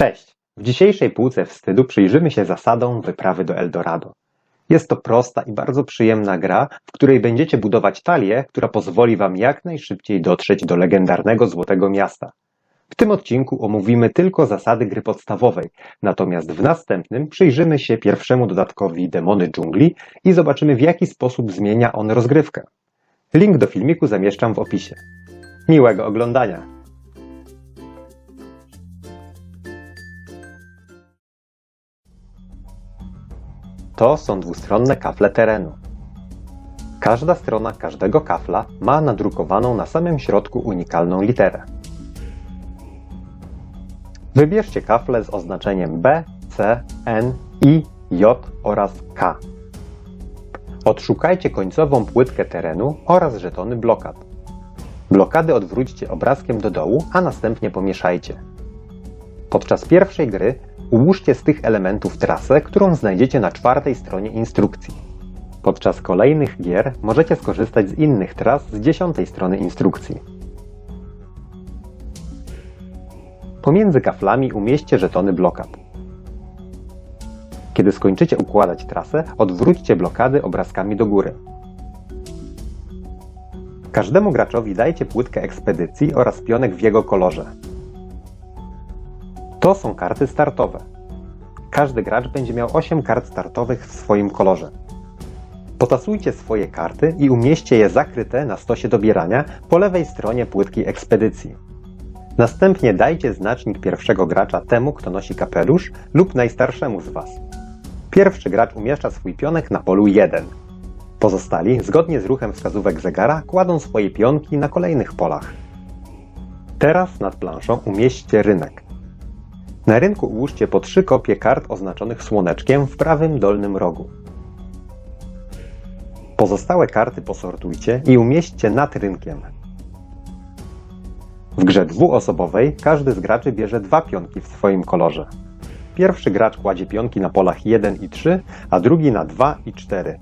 Cześć! W dzisiejszej półce wstydu przyjrzymy się zasadom wyprawy do Eldorado. Jest to prosta i bardzo przyjemna gra, w której będziecie budować talię, która pozwoli Wam jak najszybciej dotrzeć do legendarnego Złotego Miasta. W tym odcinku omówimy tylko zasady gry podstawowej, natomiast w następnym przyjrzymy się pierwszemu dodatkowi Demony Dżungli i zobaczymy w jaki sposób zmienia on rozgrywkę. Link do filmiku zamieszczam w opisie. Miłego oglądania! To są dwustronne kafle terenu. Każda strona każdego kafla ma nadrukowaną na samym środku unikalną literę. Wybierzcie kafle z oznaczeniem B, C, N, I, J oraz K. Odszukajcie końcową płytkę terenu oraz żetony blokad. Blokady odwróćcie obrazkiem do dołu, a następnie pomieszajcie. Podczas pierwszej gry ułóżcie z tych elementów trasę, którą znajdziecie na czwartej stronie instrukcji. Podczas kolejnych gier możecie skorzystać z innych tras z dziesiątej strony instrukcji. Pomiędzy kaflami umieśćcie żetony blokad. Kiedy skończycie układać trasę, odwróćcie blokady obrazkami do góry. Każdemu graczowi dajcie płytkę ekspedycji oraz pionek w jego kolorze. To są karty startowe. Każdy gracz będzie miał 8 kart startowych w swoim kolorze. Potasujcie swoje karty i umieśćcie je zakryte na stosie dobierania po lewej stronie płytki ekspedycji. Następnie dajcie znacznik pierwszego gracza temu, kto nosi kapelusz lub najstarszemu z Was. Pierwszy gracz umieszcza swój pionek na polu 1. Pozostali, zgodnie z ruchem wskazówek zegara, kładą swoje pionki na kolejnych polach. Teraz nad planszą umieśćcie rynek. Na rynku ułóżcie po trzy kopie kart oznaczonych słoneczkiem w prawym dolnym rogu. Pozostałe karty posortujcie i umieśćcie nad rynkiem. W grze dwuosobowej każdy z graczy bierze dwa pionki w swoim kolorze. Pierwszy gracz kładzie pionki na polach 1 i 3, a drugi na 2 i 4.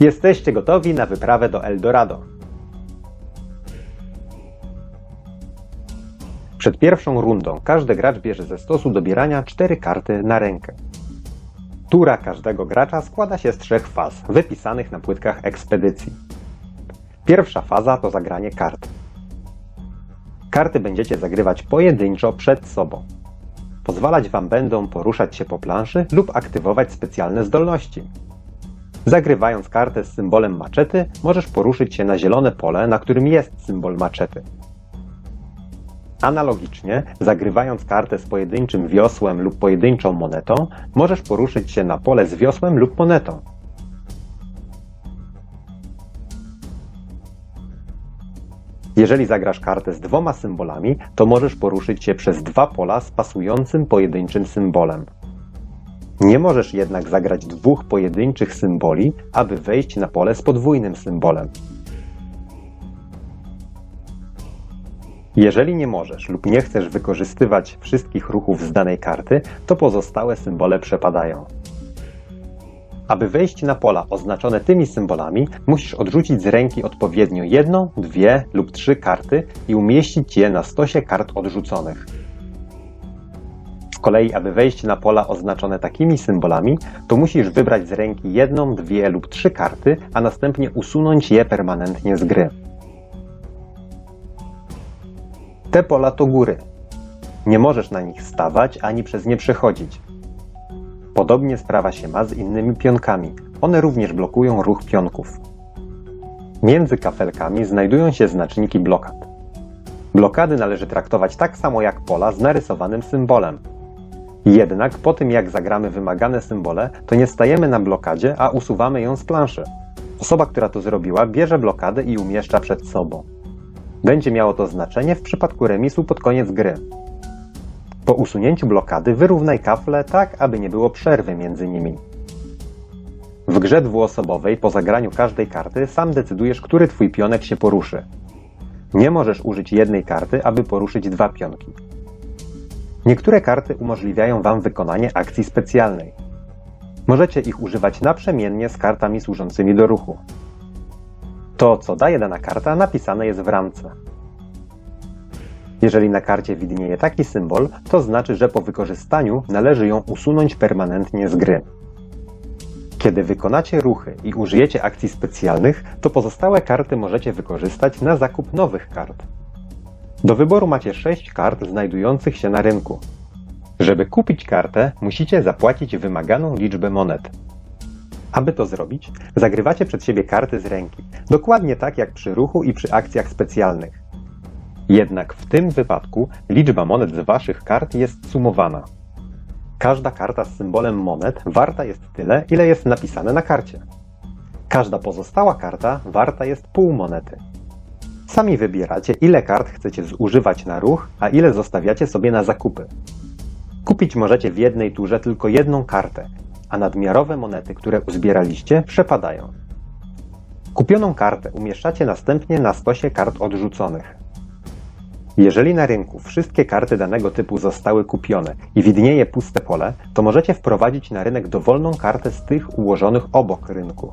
Jesteście gotowi na wyprawę do Eldorado. Przed pierwszą rundą każdy gracz bierze ze stosu dobierania 4 karty na rękę. Tura każdego gracza składa się z trzech faz, wypisanych na płytkach ekspedycji. Pierwsza faza to zagranie kart. Karty będziecie zagrywać pojedynczo przed sobą. Pozwalać Wam będą poruszać się po planszy lub aktywować specjalne zdolności. Zagrywając kartę z symbolem maczety, możesz poruszyć się na zielone pole, na którym jest symbol maczety. Analogicznie, zagrywając kartę z pojedynczym wiosłem lub pojedynczą monetą, możesz poruszyć się na pole z wiosłem lub monetą. Jeżeli zagrasz kartę z dwoma symbolami, to możesz poruszyć się przez dwa pola z pasującym pojedynczym symbolem. Nie możesz jednak zagrać dwóch pojedynczych symboli, aby wejść na pole z podwójnym symbolem. Jeżeli nie możesz lub nie chcesz wykorzystywać wszystkich ruchów z danej karty, to pozostałe symbole przepadają. Aby wejść na pola oznaczone tymi symbolami, musisz odrzucić z ręki odpowiednio jedną, dwie lub trzy karty i umieścić je na stosie kart odrzuconych. Z kolei, aby wejść na pola oznaczone takimi symbolami, to musisz wybrać z ręki jedną, dwie lub trzy karty, a następnie usunąć je permanentnie z gry. Te pola to góry. Nie możesz na nich stawać ani przez nie przechodzić. Podobnie sprawa się ma z innymi pionkami. One również blokują ruch pionków. Między kafelkami znajdują się znaczniki blokad. Blokady należy traktować tak samo jak pola z narysowanym symbolem. Jednak po tym jak zagramy wymagane symbole, to nie stajemy na blokadzie, a usuwamy ją z planszy. Osoba, która to zrobiła, bierze blokadę i umieszcza przed sobą. Będzie miało to znaczenie w przypadku remisu pod koniec gry. Po usunięciu blokady wyrównaj kafle tak, aby nie było przerwy między nimi. W grze dwuosobowej po zagraniu każdej karty sam decydujesz, który twój pionek się poruszy. Nie możesz użyć jednej karty, aby poruszyć dwa pionki. Niektóre karty umożliwiają Wam wykonanie akcji specjalnej. Możecie ich używać naprzemiennie z kartami służącymi do ruchu. To, co daje dana karta, napisane jest w ramce. Jeżeli na karcie widnieje taki symbol, to znaczy, że po wykorzystaniu należy ją usunąć permanentnie z gry. Kiedy wykonacie ruchy i użyjecie akcji specjalnych, to pozostałe karty możecie wykorzystać na zakup nowych kart. Do wyboru macie 6 kart znajdujących się na rynku. Żeby kupić kartę, musicie zapłacić wymaganą liczbę monet. Aby to zrobić, zagrywacie przed siebie karty z ręki, dokładnie tak jak przy ruchu i przy akcjach specjalnych. Jednak w tym wypadku liczba monet z waszych kart jest sumowana. Każda karta z symbolem monet warta jest tyle, ile jest napisane na karcie. Każda pozostała karta warta jest pół monety. Sami wybieracie, ile kart chcecie zużywać na ruch, a ile zostawiacie sobie na zakupy. Kupić możecie w jednej turze tylko jedną kartę, a nadmiarowe monety, które uzbieraliście, przepadają. Kupioną kartę umieszczacie następnie na stosie kart odrzuconych. Jeżeli na rynku wszystkie karty danego typu zostały kupione i widnieje puste pole, to możecie wprowadzić na rynek dowolną kartę z tych ułożonych obok rynku.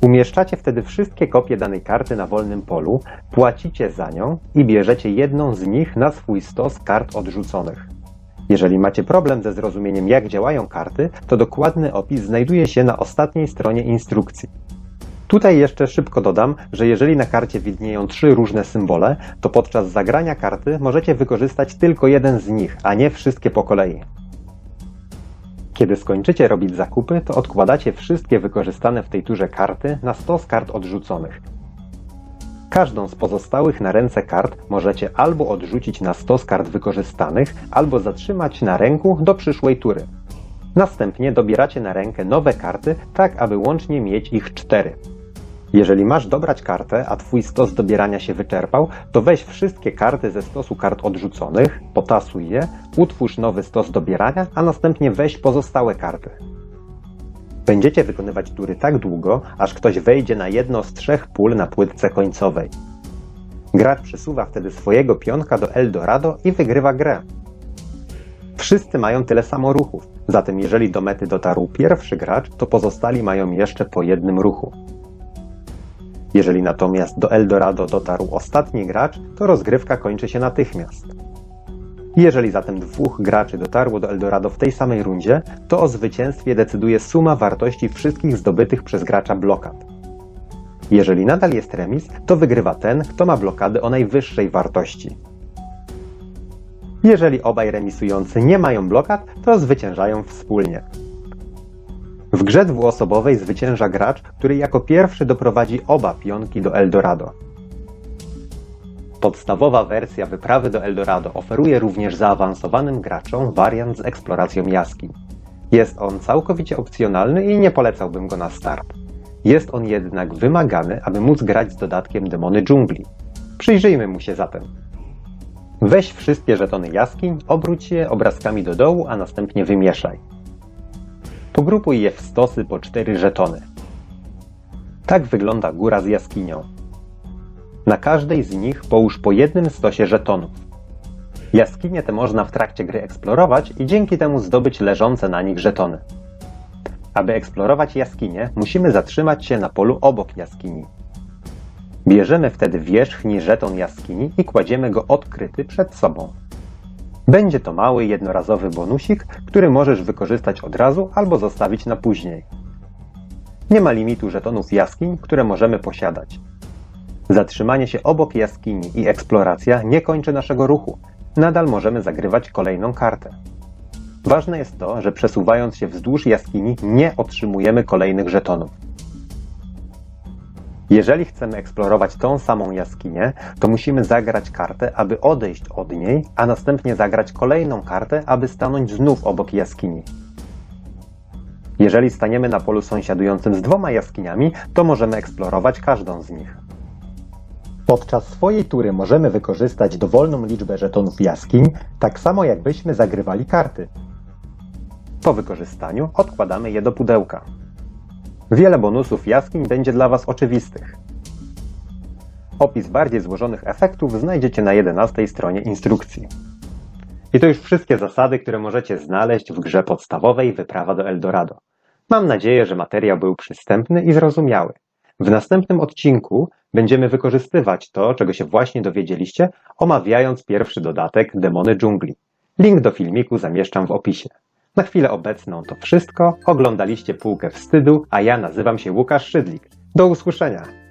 Umieszczacie wtedy wszystkie kopie danej karty na wolnym polu, płacicie za nią i bierzecie jedną z nich na swój stos kart odrzuconych. Jeżeli macie problem ze zrozumieniem, jak działają karty, to dokładny opis znajduje się na ostatniej stronie instrukcji. Tutaj jeszcze szybko dodam, że jeżeli na karcie widnieją trzy różne symbole, to podczas zagrania karty możecie wykorzystać tylko jeden z nich, a nie wszystkie po kolei. Kiedy skończycie robić zakupy, to odkładacie wszystkie wykorzystane w tej turze karty na stos kart odrzuconych. Każdą z pozostałych na ręce kart możecie albo odrzucić na stos kart wykorzystanych, albo zatrzymać na ręku do przyszłej tury. Następnie dobieracie na rękę nowe karty, tak aby łącznie mieć ich cztery. Jeżeli masz dobrać kartę, a twój stos dobierania się wyczerpał, to weź wszystkie karty ze stosu kart odrzuconych, potasuj je, utwórz nowy stos dobierania, a następnie weź pozostałe karty. Będziecie wykonywać tury tak długo, aż ktoś wejdzie na jedno z trzech pól na płytce końcowej. Gracz przesuwa wtedy swojego pionka do Eldorado i wygrywa grę. Wszyscy mają tyle samo ruchów, zatem jeżeli do mety dotarł pierwszy gracz, to pozostali mają jeszcze po jednym ruchu. Jeżeli natomiast do Eldorado dotarł ostatni gracz, to rozgrywka kończy się natychmiast. Jeżeli zatem dwóch graczy dotarło do Eldorado w tej samej rundzie, to o zwycięstwie decyduje suma wartości wszystkich zdobytych przez gracza blokad. Jeżeli nadal jest remis, to wygrywa ten, kto ma blokady o najwyższej wartości. Jeżeli obaj remisujący nie mają blokad, to zwyciężają wspólnie. W grze dwuosobowej zwycięża gracz, który jako pierwszy doprowadzi oba pionki do Eldorado. Podstawowa wersja wyprawy do Eldorado oferuje również zaawansowanym graczom wariant z eksploracją jaskiń. Jest on całkowicie opcjonalny i nie polecałbym go na start. Jest on jednak wymagany, aby móc grać z dodatkiem Demony Dżungli. Przyjrzyjmy mu się zatem. Weź wszystkie żetony jaskiń, obróć je obrazkami do dołu, a następnie wymieszaj. Pogrupuj je w stosy po cztery żetony. Tak wygląda góra z jaskinią. Na każdej z nich połóż po jednym stosie żetonów. Jaskinie te można w trakcie gry eksplorować i dzięki temu zdobyć leżące na nich żetony. Aby eksplorować jaskinie, musimy zatrzymać się na polu obok jaskini. Bierzemy wtedy wierzchni żeton jaskini i kładziemy go odkryty przed sobą. Będzie to mały, jednorazowy bonusik, który możesz wykorzystać od razu albo zostawić na później. Nie ma limitu żetonów jaskiń, które możemy posiadać. Zatrzymanie się obok jaskini i eksploracja nie kończy naszego ruchu. Nadal możemy zagrywać kolejną kartę. Ważne jest to, że przesuwając się wzdłuż jaskini nie otrzymujemy kolejnych żetonów. Jeżeli chcemy eksplorować tą samą jaskinię, to musimy zagrać kartę, aby odejść od niej, a następnie zagrać kolejną kartę, aby stanąć znów obok jaskini. Jeżeli staniemy na polu sąsiadującym z dwoma jaskiniami, to możemy eksplorować każdą z nich. Podczas swojej tury możemy wykorzystać dowolną liczbę żetonów jaskiń, tak samo jakbyśmy zagrywali karty. Po wykorzystaniu odkładamy je do pudełka. Wiele bonusów jaskiń będzie dla Was oczywistych. Opis bardziej złożonych efektów znajdziecie na 11 stronie instrukcji. I to już wszystkie zasady, które możecie znaleźć w grze podstawowej Wyprawa do Eldorado. Mam nadzieję, że materiał był przystępny i zrozumiały. W następnym odcinku będziemy wykorzystywać to, czego się właśnie dowiedzieliście, omawiając pierwszy dodatek Demony Dżungli. Link do filmiku zamieszczam w opisie. Na chwilę obecną to wszystko. Oglądaliście Półkę Wstydu, a ja nazywam się Łukasz Szydlik. Do usłyszenia!